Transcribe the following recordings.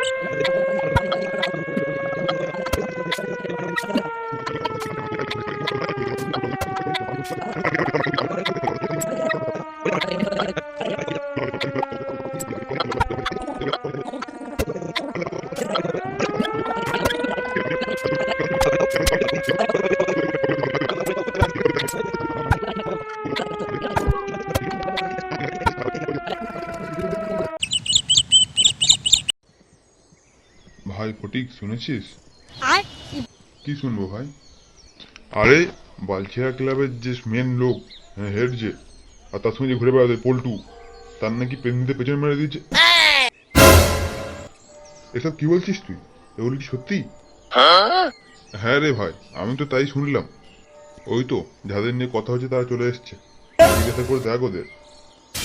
ভাই ফটিক শুনেছিস? আর? কি শুনব ভাই? আরে বালছেরা ক্লাবের যে মেন লোক হেড যে আর তার সঙ্গে যে ঘুরে বেড়াতে পল্টু তার নাকি পেন্দিতে পেছনে মেরে দিয়েছে। এসব কি বলছিস তুই? এগুলো কি সত্যি? হ্যাঁ রে ভাই আমি তো তাই শুনলাম। ওই তো যাদের নিয়ে কথা হচ্ছে তারা চলে এসছে। জিজ্ঞাসা করে দেখ ওদের।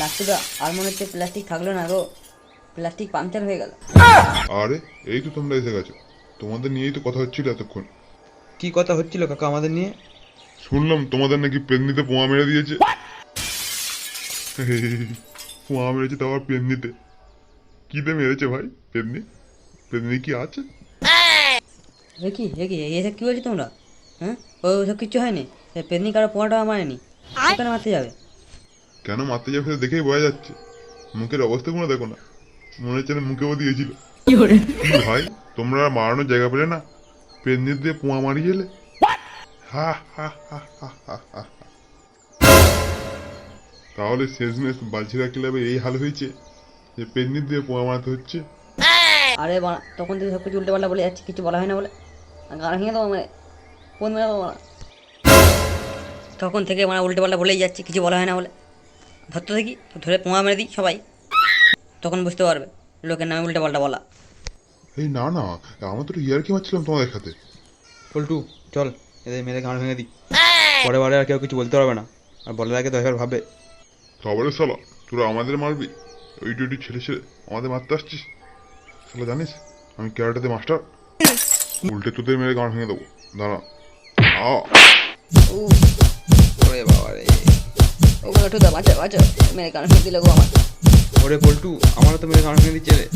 লাস্টুদা আর মনে হচ্ছে প্লাস্টিক থাকল না গো। প্লাস্টিক পাংচার হয়ে গেল। আরে এই তো তোমরা এসে গেছো। তোমাদের নিয়েই তো কথা হচ্ছিল এতক্ষণ। কি কথা হচ্ছিল কাকা আমাদের নিয়ে? শুনলাম তোমাদের নাকি পেন্দিতে পোয়া মেরে দিয়েছে। পোয়া মেরেছে তো আবার পেন্দিতে কিতে মেরেছে ভাই পেন্দি পেন্দি কি আছে? এ কি এ কি এসব কি বলছো তোমরা? হ্যাঁ? ও সব কিছু হয়নি? পেতনি কারও পোয়াটা মারেনি? কেন মারতে যাবে? কেন মারতে যাবে দেখেই বোঝা যাচ্ছে। মুখের অবস্থা কোনো দেখো না। মনে হচ্ছে না মুখেও দিয়েছিল কি ভাই তোমরা মারানোর জায়গা পেলে না। পেন্দি দিয়ে পোয়া মারিয়ে এলে। তাহলে শেষমেশ বালছিরা ক্লাবে এই হাল হয়েছে যে পেন্দি দিয়ে পোয়া মারতে হচ্ছে। আরে তখন থেকে সব কিছু উল্টে পাল্টা বলে যাচ্ছে কিছু বলা হয় না বলে। গান ভেঙে দেবো মানে কোন দেবো না তখন থেকে মানে উল্টে পাল্টা বলেই যাচ্ছে কিছু বলা হয় না বলে। ধরতে দেখি ধরে পোঙা মেরে দিই সবাই। তখন বুঝতে পারবে লোকের নামে উল্টে পাল্টা বলা। এই না না আমরা তো ইয়ার কি মারছিলাম তোমাদের সাথে। পল্টু চল এদের মেরে গান ভেঙে দিই। পরে বারে আর কেউ কিছু বলতে পারবে না আর বলার আগে দশ ভাবে তবে সালা তোরা আমাদের মারবি? ওই টুটি ছেলে ছেলে আমাদের মারতে আসছিস? সালা জানিস আমি ক্যারাটাতে মাস্টার। উল্টে তোদের মেরে গান ভেঙে দেবো। দাঁড়া। আ। ওরে বাবা রে ওগুলো ঠুদা বাঁচা বাঁচা মেরে কান ফেলে দিলে গো আমার। ওরে পল্টু আমারও তো মেরে গান ভেঙে দিচ্ছে রে।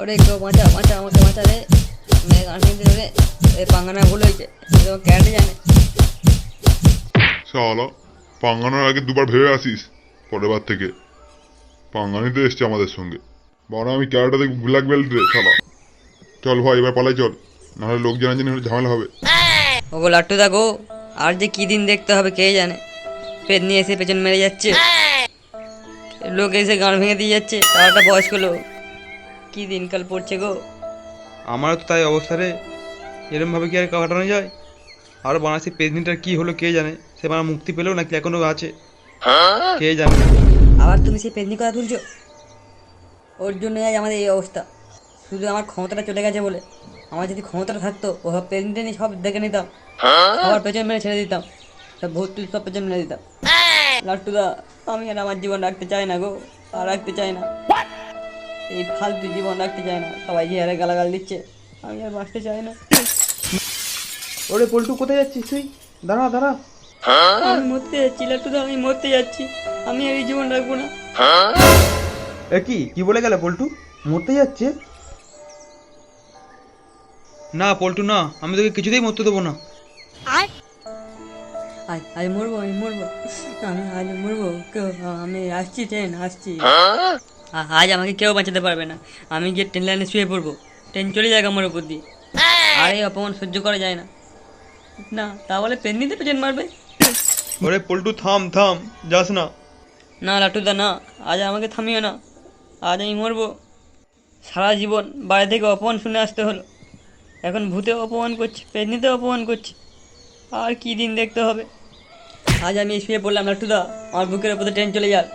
ওরে কেউ বাঁচা বাঁচা আমাকে বাঁচা রে। মেরে গান ফেলে দিলে রে এই পাঙ্গানা ভুল হয়েছে। ক্যারেটে জানে। সালা পাঙ্গানোর আগে দুবার ভেবে আসিস পরের বার থেকে পাঙ্গানিতে এসছে আমাদের সঙ্গে। বড় আমি ক্যারাটাতে ব্ল্যাক বেল্ট রে সালা চল ভাই এবার পালাই চল। নাহলে লোক জানাজানি হলে ঝামেলা হবে। ওগো লাট্টু দেখো আর যে কি দিন দেখতে হবে কে জানে। পেট নিয়ে এসে পেছন মেরে যাচ্ছে। লোক এসে গান ভেঙে দিয়ে যাচ্ছে। তার একটা বয়স্ক লোক। কি দিনকাল পড়ছে গো। আমারও তো তাই অবস্থা রে। এরমভাবে কি আর কাটানো যায়? আর বানাসি পেজনিটার কি হলো কে জানে? সে বানা মুক্তি পেলেও নাকি এখনও আছে। কে জানে? আবার তুমি সেই পেতনি কথা তুলছো? ওর জন্য আজ আমাদের এই অবস্থা। শুধু আমার ক্ষমতাটা চলে গেছে বলে। আমার যদি ক্ষমতাটা থাকতো ও সব পেতনিটা নিয়ে সব দেখে নিতাম। সবার পেছন মেরে ছেড়ে দিতাম। সব ভর্তি সব পেছন মেরে দিতাম। লাট্টুদা আমি আর আমার জীবন রাখতে চাই না গো আর রাখতে চাই না। এই ফালতু জীবন রাখতে চাই না। সবাই যে হারে গালাগাল দিচ্ছে আমি আর বাঁচতে চাই না। ওরে পল্টু কোথায় যাচ্ছিস তুই? দাঁড়া দাঁড়া। আমি মরতে যাচ্ছি লাট্টুদা আমি মরতে যাচ্ছি। আমি আর এই জীবন রাখব না। এ কি কি বলে গেলে পল্টু? মরতে যাচ্ছে? না পল্টু না। আমি তোকে কিছুতেই মরতে দেবো না। আর আজ আজ মরবো আমি মরবো আমি আজ মরবো কেউ আমি আসছি ট্রেন আসছি আজ আমাকে কেউ বাঁচাতে পারবে না আমি গিয়ে ট্রেন লাইনে শুয়ে পড়ব ট্রেন চলে যাক আমার উপর দিয়ে আর এই অপমান সহ্য করা যায় না না তা বলে পেন নিতে পেছন মারবে ওরে পল্টু থাম থাম যাস না না লাটুদা না আজ আমাকে থামিও না আজ আমি মরবো সারা জীবন বাড়ি থেকে অপমান শুনে আসতে হলো এখন ভূতে অপমান করছে পেতনিতে অপমান করছে আর কি দিন দেখতে হবে আজ আমি শুয়ে পড়লাম দা। আমার বুকের উপরে ট্রেন চলে যাক।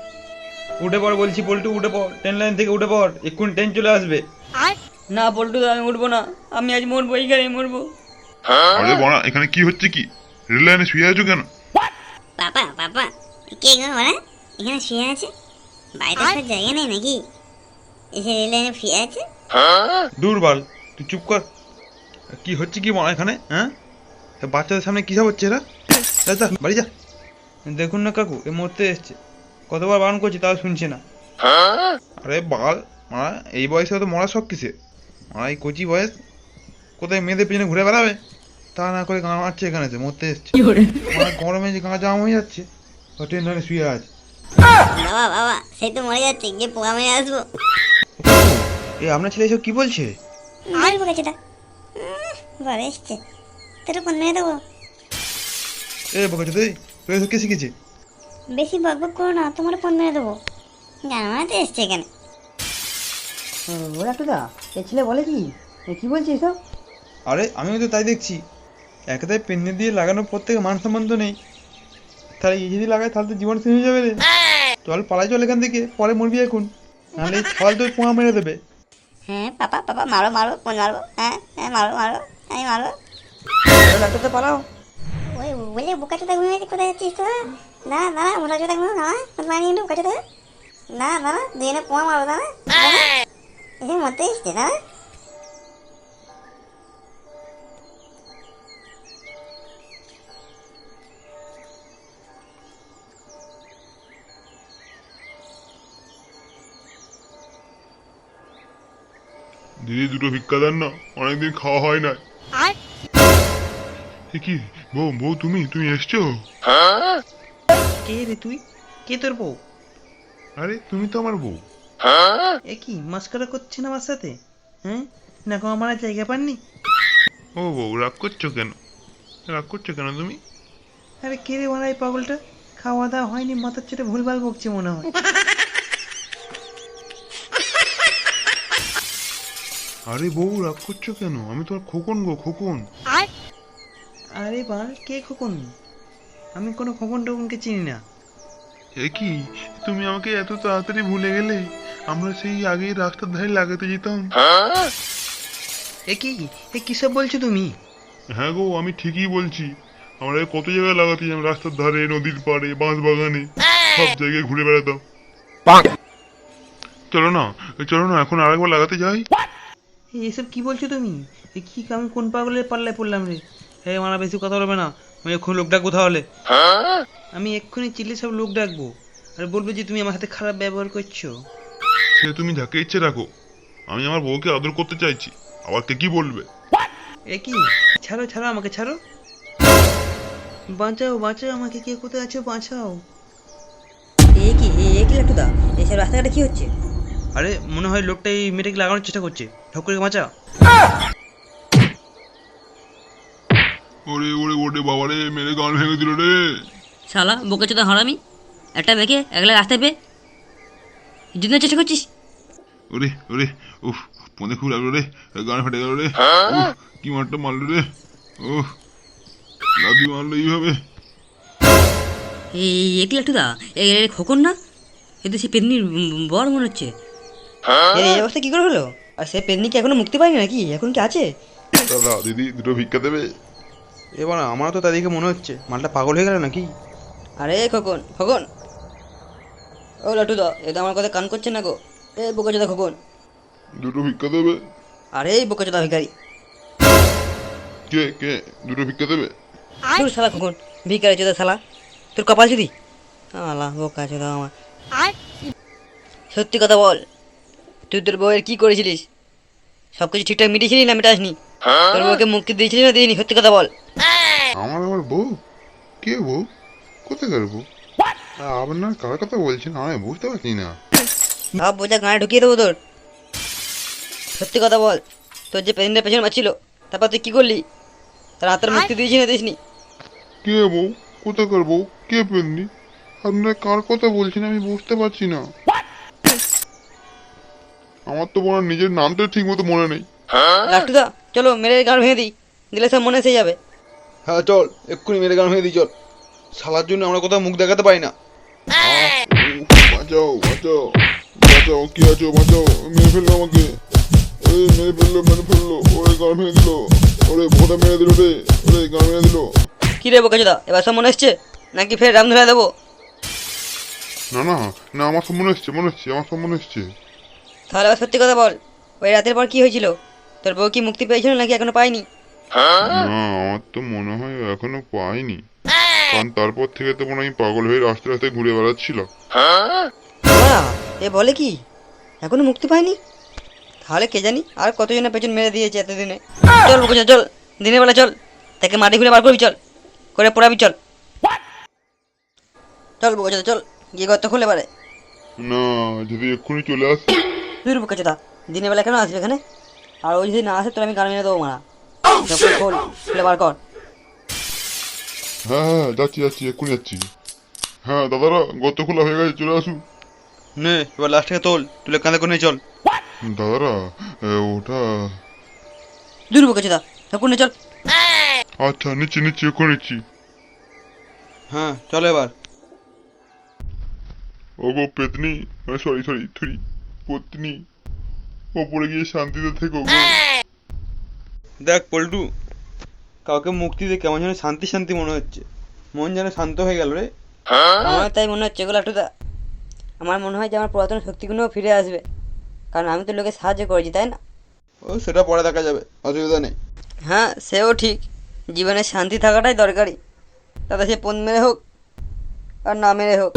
উঠে পড় বলছি পল্টু উঠে পড়। ট্রেন লাইন থেকে উঠে পড়। এক্ষুনি ট্রেন চলে আসবে। আর? না পল্টুদা আমি উঠবো না। আমি আজ মরবো এইখানে মরবো। আরে বড়া এখানে কি হচ্ছে কি? রেল লাইনে শুয়ে আছো কেন? পাপা পাপা কে গো ওরা? এখানে শুয়ে আছে? বাড়িতে আসার জায়গা নেই নাকি? এসে রেল লাইনে শুয়ে আছে? দূর বাল তুই চুপ কর। কি হচ্ছে কি মা এখানে হ্যাঁ? বাচ্চাদের সামনে কী সব হচ্ছে এরা? যা, যা বাড়ি যা। দেখুন না কাকু এ মরতে এসছে। কতবার বারণ করছি তাও শুনছে না। আরে বাল মারা এই বয়সে তো মরা শখ কিসে মারা এই কচি বয়স কোথায় মেয়েদের পেছনে ঘুরে বেড়াবে? তা না করে গাঁ মারছে এখানে এসে মরতে এসছে। মারা গরমে যে গাঁ জাম হয়ে যাচ্ছে ও টেনশনে শুয়ে আছে বাবা বাবা সেই তো মরে যাচ্ছে গিয়ে পোকা মেরে আসব। এই আপনার ছেলে এসব কি বলছে? আমার পোকাচোদা বাবা এসছে। তোর ফোন মেরে দেবো। এ বকাচ্ছে তুই তুই এসব কে শিখেছে বেশি বক বক করো না তোমার ফোন মেরে দেবো। জানো না তো এসছে এখানে ও লাটুদা এ ছেলে বলে কি? এ কি বলছিস সব আরে আমিও তো তাই দেখছি। একদাই পেন্নে দিয়ে লাগানোর পর থেকে মান সম্মান তো নেই। তাহলে এই যদি লাগায় তাহলে তো জীবন শেষ হয়ে যাবে রে। চল পালাই চল এখান থেকে পরে মরবি এখন। নাহলে এই ছল তোর পোঙা মেরে দেবে। হ্যাঁ পাপা পাপা মারো মারো ফোন মারবো হ্যাঁ হ্যাঁ মারো মারো আমি মারো। ও পালাও। বলে বোকাচোদা ঘুমিয়ে কোথায় যাচ্ছিস তো না না মোটাচোদা ঘুমো না ফোন মারিয়ে নি বোকাচোদা না না দুজনে পোয়া মারো না এসে মরতে এসছে না দিদি দুটো ভিক্ষা দেন না অনেকদিন খাওয়া হয় না এ কি? বউ বউ তুমি তুমি এসছো? কে রে তুই? কে তোর বউ? আরে তুমি তো আমার বউ। এ কি মাস্কারা করছেন আমার সাথে? হ্যাঁ? না গো আমার আর জায়গা পাননি? ও বউ রাগ করছ কেন? রাগ করছ কেন তুমি? আরে কে রে মারা এই পাগলটা? খাওয়া দাওয়া হয়নি মাথার চোটে ভুলভাল বকছে মনে হয়। আরে বউ রাগ করছ কেন? আমি তোমার খোকন গো খোকন। আরে বাল কে খোকন? আমি কোনো খোকন টোকনকে চিনি না। এ কি? তুমি আমাকে এত তাড়াতাড়ি ভুলে গেলে? আমরা সেই আগেই রাস্তার ধারে লাগাতে যেতাম। এ কি? এ কিসব বলছো তুমি? হ্যাঁ গো আমি ঠিকই বলছি। আমরা কত জায়গায় লাগাতে যেতাম রাস্তার ধারে নদীর পাড়ে বাঁশ বাগানে। সব জায়গায় ঘুরে বেড়াতাম। চলো না চলো না এখন আরেকবার লাগাতে যাই। এ, এসব কি বলছো তুমি? এ কি আমি কোন পাগলের পাল্লায় পড়লাম রে? হে মারা বেশি কথা বলবে না। আমি এক্ষুনি লোক ডাকবো তাহলে। আমি এক্ষুনি চিল্লে সব লোক ডাকবো। আর বলব যে তুমি আমার সাথে খারাপ ব্যবহার করছ। সে তুমি যাকে ইচ্ছে রাখো আমি আমার বউকে আদর করতে চাইছি। আবার কে কি বলবে? এ কি? ছাড়ো ছাড়ো আমাকে ছাড়ো। বাঁচাও বাঁচাও আমাকে কে কোথায় আছো? বাঁচাও। এ কি এ- কি লাটুদা এসব রাস্তাঘাটে কি হচ্ছে? আরে মনে হয় লোকটা এই মেয়েটাকে লাগানোর চেষ্টা করছে। ঠক করে বাঁচা ওরে ওরে ওরে বাবারে মেরে গান ভেঙে দিল রে। শালা বকে চোদা হারামি। একটা মেয়েকে একলা রাস্তায় পেয়ে জন্য চেষ্টা করছিস? ওরে ওরে উফ পদে খুব লাগল রে গান ফেটে গেল রে। কি মারটা মারলো রে। উফ লাদি মারলো এইভাবে। এই এ কি লাটুদা এ এ খোকন না? এ তো সে পেন্নির বর মনে হচ্ছে। এই অবস্থা কি করে হলো? আর সে পেন্নি কি এখনও মুক্তি পায়নি নাকি? এখন কি আছে? দাদা দিদি দুটো ভিক্ষা দেবে। এবার আমারও তো দেখে মনে হচ্ছে মালটা পাগল হয়ে গেল নাকি? আরে খোকন খোকন। ও লাটুদা এ তো আমার কথা কান করছে না গো। এ বোকাচোদা খোকন। দুটো ভিক্ষা দেবে? আরে এই বোকাচোদা ভিখারি। কে কে? দুটো ভিক্ষা দেবে? তোর শালা খোকন ভিখারি চোদা শালা। তোর কপাল যদি আলা বোকাচোদা আমার। সত্যি কথা বল তুই তোর বউয়ের কি করেছিলিস? সব কিছু ঠিকঠাক মিটিয়েছিলি না মেটাসনি? তোর বউকে মুক্তি দিয়েছিলি না দিইনি? সত্যি কথা বল। আমার আমার বউ? কে বউ? কোথাকার বউ? আপনার কার কথা বলছেন আমি বুঝতে পারছি না। সব বোঝা গানে ঢুকিয়ে দেবো তোর। সত্যি কথা বল তোর যে পেছনটা পেছনে মারছিল তারপর তুই কি করলি? তার হাতের মুক্তি দিয়েছি না দিসনি? কে বউ? কোথাকার বউ? কে পেননি? আপনারা কার কথা বলছেন আমি বুঝতে পারছি না। আমার তো মনে হয় নিজের নামটা ঠিক মতো মনে নেই। লাট্টুদা চলো মেরে গান ভেঙে দিই দিলে সব মনে এসে যাবে। হ্যাঁ চল এক্ষুনি মেরে গান ভেঙে দিই চল। শালার জন্য আমরা কোথাও মুখ দেখাতে পারি না। বাঁচাও বাঁচাও বাঁচাও কি আছো বাঁচাও মেরে ফেলল আমাকে। ওরে মেরে ফেলল মেরে ফেলল ওরে গান ভেঙে দিল ওরে ভোটা মেরে দিল রে ওরে গান ভেঙে দিল। কি রে বোকাচোদা এবার সব মনে এসছে? নাকি ফের রাম ধরে দেবো? না না না আমার সব মনে এসছে মনে এসছে আমার সব মনে এসছে। তাহলে এবার সত্যি কথা বল ওই রাতের পর কি হয়েছিল? তোর বউ কি মুক্তি পেয়েছিল নাকি এখনও পায়নি? না আমার তো মনে হয় এখনও পাইনি কারণ তারপর থেকে তো মনে হয় পাগল হয়ে রাস্তায় রাস্তায় ঘুরে বেড়াচ্ছিল না এ বলে কি? এখনও মুক্তি পায়নি? তাহলে কে জানি আর কতজনের পেছন মেরে দিয়েছে এতদিনে। চল বুকুচা চল দিনের বেলা চল। তাকে মাটি খুলে বার করবি চল। করে পড়াবি চল। চল বুকুচা চল গিয়ে গর্ত খুলে পারে না যদি এক্ষুনি চলে আসে। তুই বুকুচা দিনের বেলা কেন আসবে এখানে? আর ওই যদি না আসে তাহলে আমি গান মেরে দেবো মারা। সব খোল খুলে বার কর। হ্যাঁ হ্যাঁ যাচ্ছি যাচ্ছি এক্ষুনি যাচ্ছি। হ্যাঁ দাদারা গত খোলা হয়ে গেছে চলে আসুন। নে এবার লাস্ট থেকে তোল তুলে কাঁধে করে নিয়ে চল। দাদারা ওটা দূর বুকুচা সব করে চল। আচ্ছা নিচ্ছি নিচ্ছি এক্ষুনি নিচ্ছি। হ্যাঁ চল এবার। ও গো পেতনি সরি সরি থুরি পত্নী। ওপরে গিয়ে শান্তিতে থেকো গো। দেখ পল্টু কাউকে মুক্তি দিয়ে কেমন যেন শান্তি শান্তি মনে হচ্ছে। মন যেন শান্ত হয়ে গেল রে। আমার তাই মনে হচ্ছে এগুলো একটু আমার মনে হয় যে আমার পুরাতন শক্তিগুলোও ফিরে আসবে। কারণ আমি তো লোকে সাহায্য করেছি তাই না? ও সেটা পরে দেখা যাবে অসুবিধা নেই। হ্যাঁ সেও ঠিক। জীবনে শান্তি থাকাটাই দরকারি। তাতে সে পণ মেরে হোক আর না মেরে হোক।